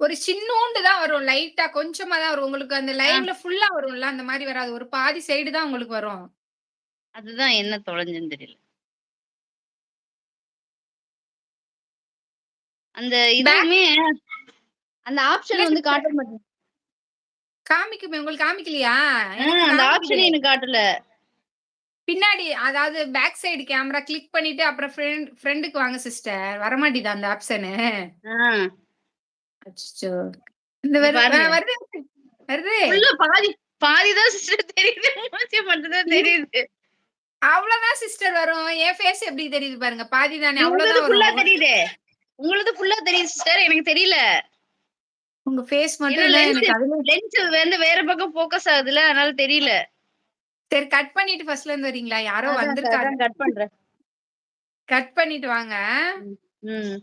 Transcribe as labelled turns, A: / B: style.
A: ஒரு சின்னூண்டு தான் வரும் லைட்டா கொஞ்சமா தான் வரும். உங்களுக்கு அந்த லைன்ல ஃபுல்லா வரும்ல அந்த மாதிரி வராது. ஒரு பாதி சைடு தான் உங்களுக்கு வரும்.
B: அதுதான் என்ன தொலைஞ்சுன்னு தெரியல. அந்த இதுவுமே அந்த ஆப்ஷன் வந்து காட்ட மாட்டேங்குது.
A: காமிக்குமே உங்களுக்கு காமிக்கலையா?
B: அந்த. ஆப்ஷன் எனக்கு காட்டல?
A: பின்னாடி அதாவது பேக் சைடு கேமரா கிளிக் பண்ணிட்டு அப்புறம் ஃப்ரெண்ட் ஃப்ரெண்டுக்கு வாங்க சிஸ்டர் வரமாட்டேது அந்த ஆப்ஷனு அச்சோ இந்த வருது வருது.
B: உள்ள பாதி பாதிதான் சிஸ்டர் தெரியுது மூஞ்சி மட்டும் தான் தெரியுது.
A: அவ்வளவுதான் சிஸ்டர் வரும். என் ஃபேஸ் எப்படி தெரியுது பாருங்க? பாதி தானே அவ்வளவுதான்
B: ஃபுல்லா தெரியுது. உங்களது ஃபுல்லா தெரியுது சிஸ்டர் எனக்கு தெரியல.
A: உங்க ஃபேஸ் மட்டும் தான்
B: lens-
A: எனக்கு
B: லென்ஸ் வந்து வேற பக்கம் ஃபோக்கஸ் ஆகுதுல அதனால தெரியல.
A: சரி கட் பண்ணிட்டு ஃபர்ஸ்ட்ல இருந்து வரீங்களா? யாரோ வந்திருக்காங்க
B: கட் பண்றேன்.
A: கட் பண்ணிட்டு வாங்க.
B: ம்.